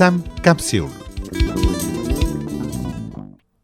Exam capsule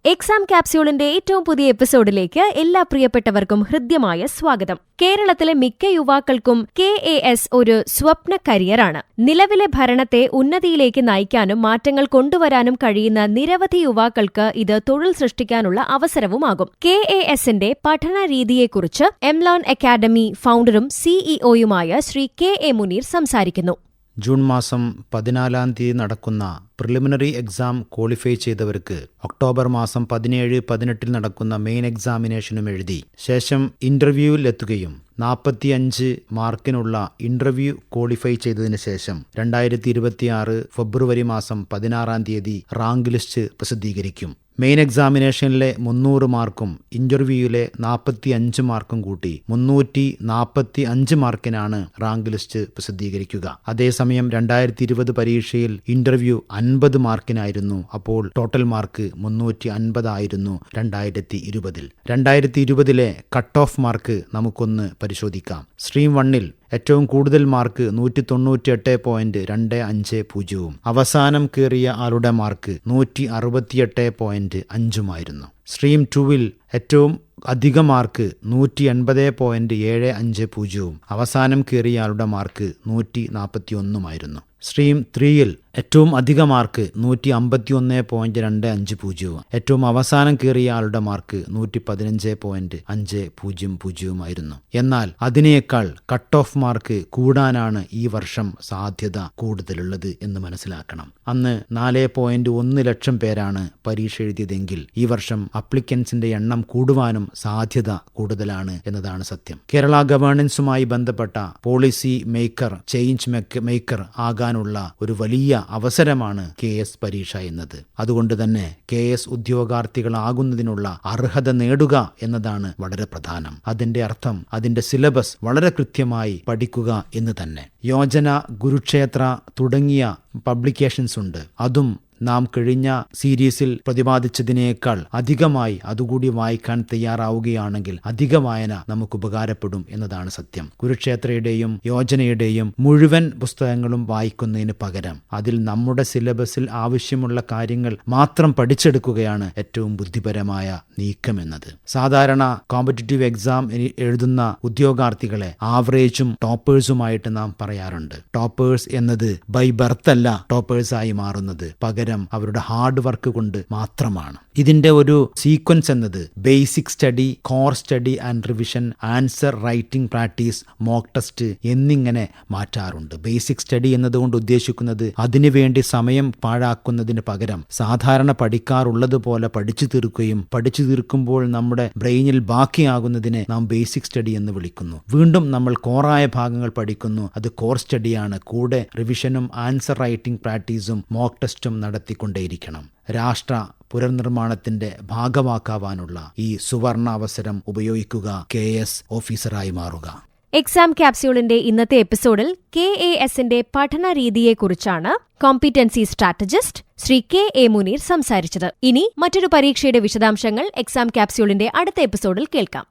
exam ക്യാപ്സ്യൂളിന്റെ ഏറ്റവും പുതിയ എപ്പിസോഡിലേക്ക് എല്ലാ പ്രിയപ്പെട്ടവർക്കും ഹൃദ്യമായ സ്വാഗതം. കേരളത്തിലെ മിക്ക യുവാക്കൾക്കും കെ എ എസ് ഒരു സ്വപ്ന കരിയറാണ്. നിലവിലെ ഭരണത്തെ ഉന്നതിയിലേക്ക് നയിക്കാനും മാറ്റങ്ങൾ കൊണ്ടുവരാനും കഴിയുന്ന നിരവധി യുവാക്കൾക്ക് ഇത് തൊഴിൽ സൃഷ്ടിക്കാനുള്ള അവസരവുമാകും. കെ എ എസിന്റെ പഠന രീതിയെക്കുറിച്ച് എംലോൺ അക്കാദമി ഫൗണ്ടറും സിഇഒയുമായ ശ്രീ കെ എ മുനീർ സംസാരിക്കുന്നു. ജൂൺ മാസം പതിനാലാം തീയതി നടക്കുന്ന പ്രിലിമിനറി എക്സാം ക്വാളിഫൈ ചെയ്തവർക്ക് ഒക്ടോബർ മാസം പതിനേഴ് പതിനെട്ടിൽ നടക്കുന്ന മെയിൻ എക്സാമിനേഷനും എഴുതി. ശേഷം ഇന്റർവ്യൂവിൽ എത്തുകയും നാൽപ്പത്തിയഞ്ച് മാർക്കിനുള്ള ഇന്റർവ്യൂ ക്വാളിഫൈ ചെയ്തതിന് ശേഷം രണ്ടായിരത്തി ഇരുപത്തിയാറ് ഫെബ്രുവരി മാസം പതിനാറാം തീയതി റാങ്ക് ലിസ്റ്റ് പ്രസിദ്ധീകരിക്കും. മെയിൻ എക്സാമിനേഷനിലെ മുന്നൂറ് മാർക്കും ഇന്റർവ്യൂവിലെ നാൽപ്പത്തി അഞ്ച് മാർക്കും കൂട്ടി മുന്നൂറ്റി നാൽപ്പത്തി അഞ്ച് മാർക്കിനാണ് റാങ്ക് ലിസ്റ്റ് പ്രസിദ്ധീകരിക്കുക. അതേസമയം രണ്ടായിരത്തി ഇരുപത് പരീക്ഷയിൽ ഇന്റർവ്യൂ അൻപത് മാർക്കിനായിരുന്നു. അപ്പോൾ ടോട്ടൽ മാർക്ക് മുന്നൂറ്റി അൻപതായിരുന്നു രണ്ടായിരത്തി ഇരുപതിൽ രണ്ടായിരത്തി ഇരുപതിലെ കട്ട് ഓഫ് മാർക്ക് നമുക്കൊന്ന് പരിശോധിക്കാം. സ്ട്രീം വണ്ണിൽ ഏറ്റവും കൂടുതൽ മാർക്ക് നൂറ്റി തൊണ്ണൂറ്റിയെട്ട് പോയിന്റ് രണ്ട് അഞ്ച് പൂജ്യവും. അവസാനം കയറിയ ആളുടെ മാർക്ക് നൂറ്റി അറുപത്തിയെട്ട് പോയിന്റ് അഞ്ചുമായിരുന്നു. സ്ട്രീം ടുവിൽ ഏറ്റവും അധിക മാർക്ക് നൂറ്റി എൺപത് പോയിന്റ് ഏഴ് അഞ്ച് പൂജ്യവും. അവസാനം കയറിയ ആളുടെ മാർക്ക് നൂറ്റി നാൽപ്പത്തി ഒന്നുമായിരുന്നു സ്ട്രീം ത്രീയിൽ ഏറ്റവും അധിക മാർക്ക് നൂറ്റി അമ്പത്തി ഒന്ന് പോയിന്റ് രണ്ട് അഞ്ച് പൂജ്യവും. ഏറ്റവും അവസാനം കയറിയ ആളുടെ മാർക്ക് നൂറ്റി പതിനഞ്ച് പോയിന്റ് അഞ്ച് പൂജ്യം പൂജ്യവുമായിരുന്നു. എന്നാൽ അതിനേക്കാൾ കട്ട് ഓഫ് മാർക്ക് കൂടാനാണ് ഈ വർഷം സാധ്യത കൂടുതലുള്ളത് എന്ന് മനസ്സിലാക്കണം. അന്ന് നാല് പോയിന്റ് ഒന്ന് ലക്ഷം പേരാണ് പരീക്ഷ എഴുതിയതെങ്കിൽ ഈ വർഷം അപ്ലിക്കൻസിന്റെ എണ്ണം കൂടുവാനും സാധ്യത കൂടുതലാണ് എന്നതാണ് സത്യം. കേരള ഗവേണൻസുമായി ബന്ധപ്പെട്ട പോളിസി മേക്കർ ചേഞ്ച് മേക്കർ ആകാനുള്ള ഒരു വലിയ അവസരമാണ് കെ എസ് പരീക്ഷ എന്നത്. അതുകൊണ്ട് തന്നെ കെ എസ് ഉദ്യോഗാർത്ഥികളാകുന്നതിനുള്ള അർഹത നേടുക എന്നതാണ് വളരെ പ്രധാനം. അതിന്റെ അർത്ഥം അതിന്റെ സിലബസ് വളരെ കൃത്യമായി പഠിക്കുക എന്ന് തന്നെ. യോജന ഗുരുക്ഷേത്ര തുടങ്ങിയ പബ്ലിക്കേഷൻസ് ഉണ്ട്. അതും നാം കഴിഞ്ഞ സീരീസിൽ പ്രതിപാദിച്ചതിനേക്കാൾ അധികമായി അതുകൂടി വായിക്കാൻ തയ്യാറാവുകയാണെങ്കിൽ അധിക വായന നമുക്ക് ഉപകാരപ്പെടും എന്നതാണ് സത്യം. കുരുക്ഷേത്രയുടെയും യോജനയുടെയും മുഴുവൻ പുസ്തകങ്ങളും വായിക്കുന്നതിന് പകരം അതിൽ നമ്മുടെ സിലബസിൽ ആവശ്യമുള്ള കാര്യങ്ങൾ മാത്രം പഠിച്ചെടുക്കുകയാണ് ഏറ്റവും ബുദ്ധിപരമായ നീക്കം എന്നത്. സാധാരണ കോമ്പറ്റേറ്റീവ് എക്സാം എഴുതുന്ന ഉദ്യോഗാർത്ഥികളെ ആവറേജും ടോപ്പേഴ്സുമായിട്ട് നാം പറയാറുണ്ട്. ടോപ്പേഴ്സ് എന്നത് ബൈ ബർത്തല്ല ടോപ്പേഴ്സായി മാറുന്നത്. പകരം അവരുടെ ഹാർഡ് വർക്ക് കൊണ്ട് മാത്രമാണ്. ഇതിന്റെ ഒരു സീക്വൻസ് എന്നത് basic study core study and revision answer writing practice mock test എന്നിങ്ങനെ മാറ്റാറുണ്ട്. ബേസിക് സ്റ്റഡി എന്നതുകൊണ്ട് ഉദ്ദേശിക്കുന്നത് അതിനുവേണ്ടി സമയം പാഴാക്കുന്നതിന് പകരം സാധാരണ പഠിക്കാറുള്ളത് പോലെ പഠിച്ചു തീർക്കുകയും പഠിച്ചു തീർക്കുമ്പോൾ നമ്മുടെ ബ്രെയിനിൽ ബാക്കിയാകുന്നതിനെ നാം ബേസിക് സ്റ്റഡി എന്ന് വിളിക്കുന്നു. വീണ്ടും നമ്മൾ കോറായ ഭാഗങ്ങൾ പഠിക്കുന്നു. അത് കോർ സ്റ്റഡിയാണ് കൂടെ റിവിഷനും ആൻസർ റൈറ്റിംഗ് പ്രാക്ടീസും മോക്ക് ടെസ്റ്റും നടത്തിക്കൊണ്ടേയിരിക്കണം. രാഷ്ട്ര പുനർനിർമ്മാണത്തിന്റെ ഭാഗമാക്കാവാനുള്ള ഈ സുവർണാവസരം ഉപയോഗിക്കുക കെ എസ് ഓഫീസറായി മാറുക. എക്സാം ക്യാപ്സ്യൂളിന്റെ ഇന്നത്തെ എപ്പിസോഡിൽ കെ എ എസിന്റെ പഠന രീതിയെക്കുറിച്ചാണ് competency strategist Shri K A Muneer സംസാരിച്ചത്. ഇനി മറ്റൊരു പരീക്ഷയുടെ വിശദാംശങ്ങൾ എക്സാം ക്യാപ്സ്യൂളിന്റെ അടുത്ത എപ്പിസോഡിൽ കേൾക്കാം.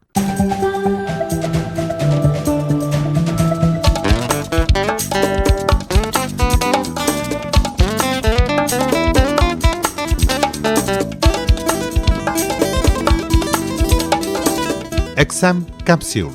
Exam capsule